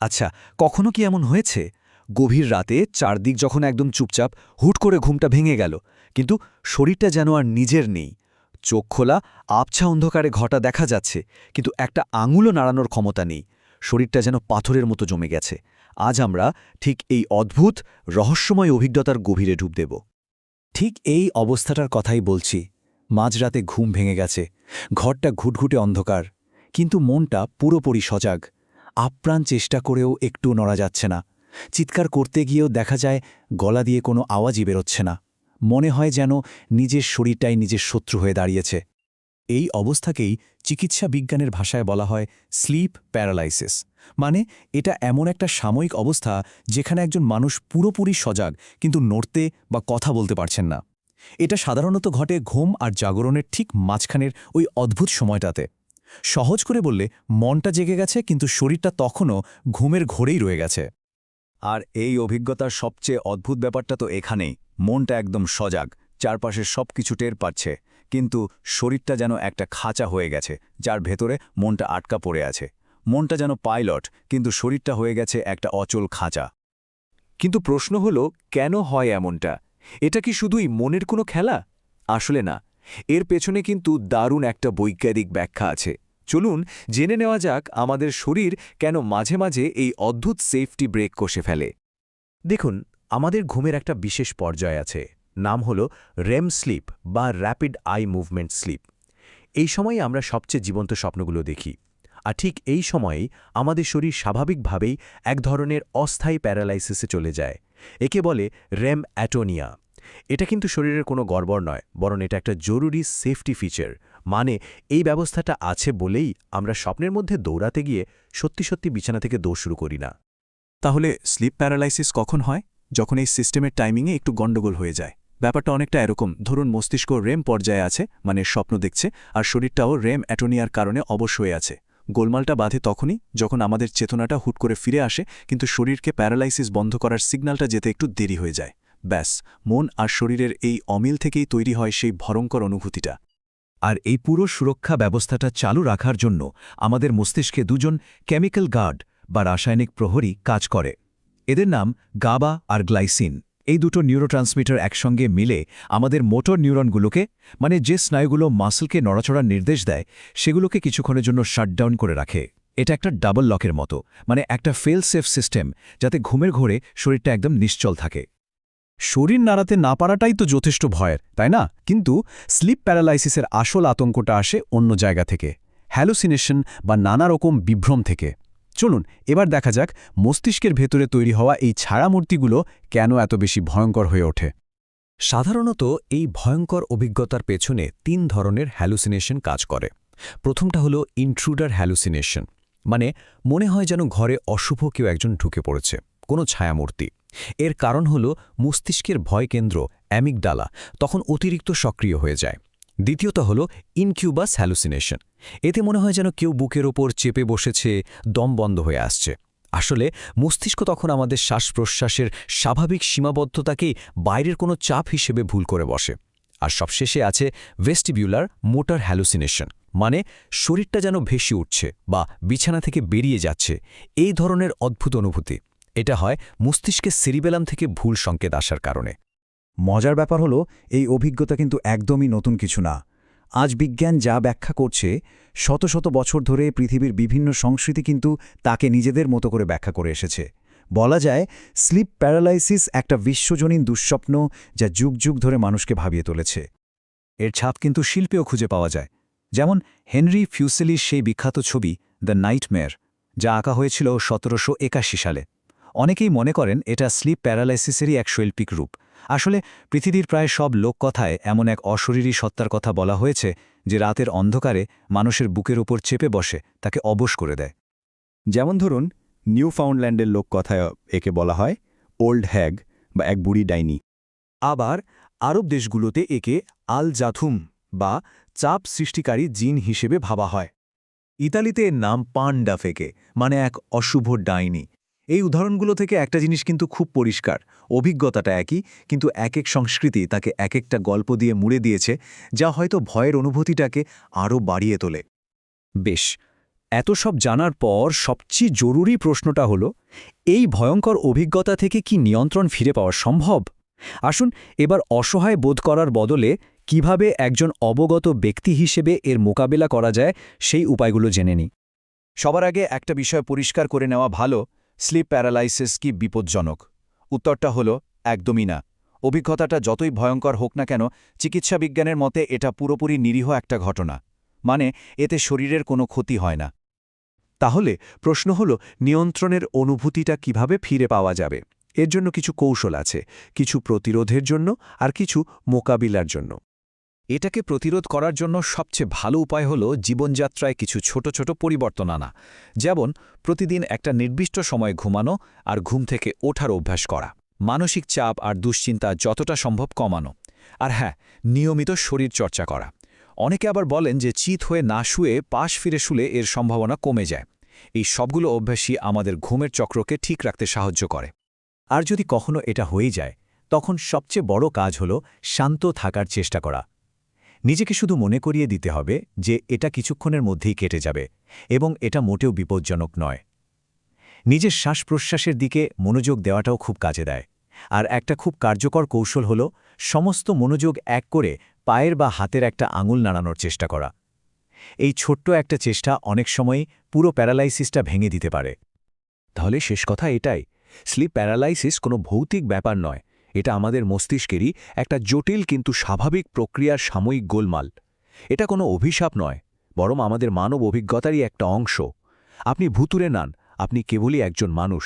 আচ্ছা কখনো কি এমন হয়েছে? গভীর রাতে চারদিক যখন একদম চুপচাপ, হুট করে ঘুমটা ভেঙে গেল। কিন্তু শরীরটা যেন আর নিজের নেই। চোখ খোলা, আবছা অন্ধকারে ঘটা দেখা যাচ্ছে, কিন্তু একটা আঙুলও নাড়ানোর ক্ষমতা নেই। শরীরটা যেন পাথরের মতো জমে গেছে। আজ আমরা ঠিক এই অদ্ভুত, রহস্যময় অভিজ্ঞতার গভীরে ডুব দেব। ঠিক এই অবস্থাটার কথাই বলছি। মাঝরাতে ঘুম ভেঙে গেছে। ঘরটা ঘুটঘুটে অন্ধকার। কিন্তু মনটা পুরোপুরি সজাগ। আপ্রাণ চেষ্টা করেও একটু নড়া যাচ্ছে না। চিৎকার করতে গিয়েও দেখা যায়, গলা দিয়ে কোনো আওয়াজই বেরোচ্ছে না। মনে হয় যেন নিজের শরীরটাই নিজের শত্রু হয়ে দাঁড়িয়েছে। এই অবস্থাকেই চিকিৎসা বিজ্ঞানের ভাষায় বলা হয় স্লিপ প্যারালাইসিস। মানে এটা এমন একটা সাময়িক অবস্থা যেখানে একজন মানুষ পুরোপুরি সজাগ, কিন্তু নড়তে বা কথা বলতে পারছেন না। এটা সাধারণত ঘটে ঘুম আর জাগরণের ঠিক মাঝখানের ওই অদ্ভুত সময়টাতে। সহজ করে বললে, মনটা জেগে গেছে, কিন্তু শরীরটা তখনও ঘুমের ঘোরেই রয়ে গেছে। আর এই অভিজ্ঞতার সবচেয়ে অদ্ভুত ব্যাপারটা তো এখানেই, মনটা একদম সজাগ, চারপাশে সব কিছু টের পাচ্ছে, কিন্তু শরীরটা যেন একটা খাঁচা হয়ে গেছে, যার ভেতরে মনটা আটকা পড়ে আছে। মনটা যেন পাইলট, কিন্তু শরীরটা হয়ে গেছে একটা অচল খাঁচা। কিন্তু প্রশ্ন হলো, কেন হয় এমনটা? এটা কি শুধুই মনের কোনো খেলা? আসলে না। এর পেছনে কিন্তু দারুণ একটা বৈজ্ঞানিক ব্যাখ্যা আছে। চলুন জেনে নেওয়া যাক আমাদের শরীর কেন মাঝে মাঝে এই অদ্ভুত সেফটি ব্রেক কষে ফেলে। দেখুন, আমাদের ঘুমের একটা বিশেষ পর্যায় আছে, নাম হল রেম স্লিপ বা র্যাপিড আই মুভমেন্ট স্লিপ এই সময় আমরা সবচেয়ে জীবন্ত স্বপ্নগুলো দেখি। আর ঠিক এই সময়েই আমাদের শরীর স্বাভাবিকভাবেই এক ধরনের অস্থায়ী প্যারালাইসিসে চলে যায়। একে বলে রেম অ্যাটোনিয়া এটা কিন্তু শরীরের কোনো গড়বড় নয়, বরং এটা একটা জরুরি সেফটি ফিচার মানে এই ব্যবস্থাটা আছে বলেই আমরা স্বপ্নের মধ্যে দৌড়াতে গিয়ে সত্যি সত্যি বিছানা থেকে দৌড় শুরু করি না। তাহলে স্লিপ প্যারালাইসিস কখন হয়? যখন এই সিস্টেমের টাইমিংয়ে একটু গণ্ডগোল হয়ে যায়। ব্যাপারটা অনেকটা এরকম। ধরুন মস্তিষ্ক রেম পর্যায়ে আছে মানে স্বপ্ন দেখছে, আর শরীরটাও রেম অ্যাটোনিয়ার কারণে অবশ হয়ে আছে। গোলমালটা বাঁধে তখনই যখন আমাদের চেতনাটা হুট করে ফিরে আসে, কিন্তু শরীরকে প্যারালাইসিস বন্ধ করার সিগন্যালটা যেতে একটু দেরি হয়ে যায়। ব্যাস, মন আর শরীরের এই অমিল থেকেই তৈরি হয় সেই ভয়ঙ্কর অনুভূতিটা। আর এই পুরো সুরক্ষা ব্যবস্থাটা চালু রাখার জন্য আমাদের মস্তিষ্কে দুজন কেমিক্যাল গার্ড বা রাসায়নিক প্রহরী কাজ করে। এদের নাম গাবা আর গ্লাইসিন। এই দুটো নিউরোট্রান্সমিটার একসঙ্গে মিলে আমাদের মোটর নিউরনগুলোকে মানে যে স্নায়ুগুলো মাসলকে নড়াচড়ার নির্দেশ দেয়, সেগুলোকে কিছুক্ষণের জন্য শাটডাউন করে রাখে। এটা একটা ডাবল লকের মতো মানে একটা ফেল সেফ সিস্টেম, যাতে ঘুমের ঘোরে শরীরটা একদম নিশ্চল থাকে। শরীর নাড়াতে না পারাটাই তো যথেষ্ট ভয়ের, তাই না? কিন্তু স্লিপ প্যারালাইসিসের আসল আতঙ্কটা আসে অন্য জায়গা থেকে, হ্যালুসিনেশন বা নানা রকম বিভ্রম থেকে। চলুন, এবার দেখা যাক মস্তিষ্কের ভেতরে তৈরি হওয়া এই ছাড়ামূর্তিগুলো কেন এত বেশি ভয়ঙ্কর হয়ে ওঠে। সাধারণত এই ভয়ঙ্কর অভিজ্ঞতার পেছনে তিন ধরনের হ্যালুসিনেশন কাজ করে। প্রথমটা হলো ইন্ট্রুডার হ্যালুসিনেশন মানে মনে হয় যেন ঘরে অশুভ কেউ একজন ঢুকে পড়েছে, কোনো ছায়ামূর্তি। এর কারণ হল মস্তিষ্কের ভয়কেন্দ্র অ্যামিকডালা তখন অতিরিক্ত সক্রিয় হয়ে যায়। দ্বিতীয়ত হল ইনকিউবাস হ্যালুসিনেশন। এতে মনে হয় যেন কেউ বুকের ওপর চেপে বসেছে, দম বন্ধ হয়ে আসছে। আসলে মস্তিষ্ক তখন আমাদের শ্বাস প্রশ্বাসের স্বাভাবিক সীমাবদ্ধতাকেই বাইরের কোনো চাপ হিসেবে ভুল করে বসে। আর সবশেষে আছে ভেস্টিবিউলার মোটর হ্যালুসিনেশন মানে শরীরটা যেন ভেসে উঠছে বা বিছানা থেকে বেরিয়ে যাচ্ছে। এই ধরনের অদ্ভুত অনুভূতি। এটা হয় মস্তিষ্কের সিরিবেলাম থেকে ভুল সংকেত আসার কারণে। মজার ব্যাপার হলো, এই অভিজ্ঞতা কিন্তু একদমই নতুন কিছু না। আজ বিজ্ঞান যা ব্যাখ্যা করছে, শত শত বছর ধরে পৃথিবীর বিভিন্ন সংস্কৃতি কিন্তু তাকে নিজেদের মতো করে ব্যাখ্যা করে এসেছে। বলা যায় স্লিপ প্যারালাইসিস একটা বিশ্বজনীন দুঃস্বপ্ন যা যুগ যুগ ধরে মানুষকে ভাবিয়ে তুলেছে। এর ছাপ কিন্তু শিল্পেও খুঁজে পাওয়া যায়। যেমন হেনরি ফিউসেলির সেই বিখ্যাত ছবি, দ্য নাইটমেয়ার যা আঁকা হয়েছিল সতেরোশো একাশি সালে। অনেকেই মনে করেন এটা স্লিপ প্যারালাইসিসেরই এক শৈল্পিক রূপ। আসলে পৃথিবীর প্রায় সব লোককথায় এমন এক অশরীরী সত্তার কথা বলা হয়েছে যে রাতের অন্ধকারে মানুষের বুকের ওপর চেপে বসে, তাকে অবশ করে দেয়। যেমন ধরুন নিউ ফাউন্ডল্যান্ডের লোককথায় একে বলা হয় ওল্ড হ্যাগ বা এক বুড়ি ডাইনি। আবার আরব দেশগুলোতে একে আল জাথুম বা চাপ সৃষ্টিকারী জিন হিসেবে ভাবা হয়। ইতালিতে এর নাম পান্ডা ফেকে মানে এক অশুভ ডাইনি। এই উদাহরণগুলো থেকে একটা জিনিস কিন্তু খুব পরিষ্কার। অভিজ্ঞতাটা একই, কিন্তু এক এক সংস্কৃতি তাকে এক একটা গল্প দিয়ে মুড়ে দিয়েছে, যা হয়তো ভয়ের অনুভূতিটাকে আরও বাড়িয়ে তোলে। বেশ, এত সব জানার পর সবচেয়ে জরুরি প্রশ্নটা হলো, এই ভয়ঙ্কর অভিজ্ঞতা থেকে কি নিয়ন্ত্রণ ফিরে পাওয়া সম্ভব? আসুন এবার অসহায় বোধ করার বদলে কীভাবে একজন অবগত ব্যক্তি হিসেবে এর মোকাবেলা করা যায় সেই উপায়গুলো জেনে নিই। সবার আগে একটা বিষয় পরিষ্কার করে নেওয়া ভালো স্লিপ প্যারালাইসিস কি বিপজ্জনক? উত্তরটা হল, একদমই না। অভিজ্ঞতাটা যতই ভয়ঙ্কর হোক না কেন, চিকিৎসা বিজ্ঞানের মতে এটা পুরোপুরি নিরীহ একটা ঘটনা। মানে এতে শরীরের কোনো ক্ষতি হয় না। তাহলে, প্রশ্ন হল, নিয়ন্ত্রণের অনুভূতিটা কীভাবে ফিরে পাওয়া যাবে? এর জন্য কিছু কৌশল আছে, কিছু প্রতিরোধের জন্য আর কিছু মোকাবিলার জন্য। এটাকে প্রতিরোধ করার জন্য সবচেয়ে ভালো উপায় হল জীবনযাত্রায় কিছু ছোট ছোট পরিবর্তন আনা, যেমন প্রতিদিন একটা নির্দিষ্ট সময় ঘুমানো আর ঘুম থেকে ওঠার অভ্যাস করা। মানসিক চাপ আর দুশ্চিন্তা যতটা সম্ভব কমানো। আর হ্যাঁ নিয়মিত শরীর চর্চা করা। অনেকে আবার বলেন যে চিত হয়ে না শুয়ে পাশ ফিরে শুলে এর সম্ভাবনা কমে যায়। এই সবগুলো অভ্যাসই আমাদের ঘুমের চক্রকে ঠিক রাখতে সাহায্য করে। আর যদি কখনো এটা হয়ে যায়, তখন সবচেয়ে বড় কাজ হল শান্ত থাকার চেষ্টা করা। নিজেকে শুধু মনে করিয়ে দিতে হবে যে এটা কিছুক্ষণের মধ্যেই কেটে যাবে এবং এটা মোটেও বিপজ্জনক নয়। নিজের শ্বাস প্রশ্বাসের দিকে মনোযোগ দেওয়াটাও খুব কাজে দেয়। আর একটা খুব কার্যকর কৌশল হল সমস্ত মনোযোগ এক করে পায়ের বা হাতের একটা আঙুল নাড়ানোর চেষ্টা করা। এই ছোট্ট একটা চেষ্টা অনেক সময়ই পুরো প্যারালাইসিসটা ভেঙে দিতে পারে। তাহলে শেষ কথা এটাই, স্লিপ প্যারালাইসিস কোনো ভৌতিক ব্যাপার নয়। এটা আমাদের মস্তিষ্কেরই একটা জটিল কিন্তু স্বাভাবিক প্রক্রিয়ার সাময়িক গোলমাল। এটা কোনো অভিশাপ নয়, বরং আমাদের মানব অভিজ্ঞতারই একটা অংশ। আপনি ভুতুরে নান, আপনি কেবলই একজন মানুষ।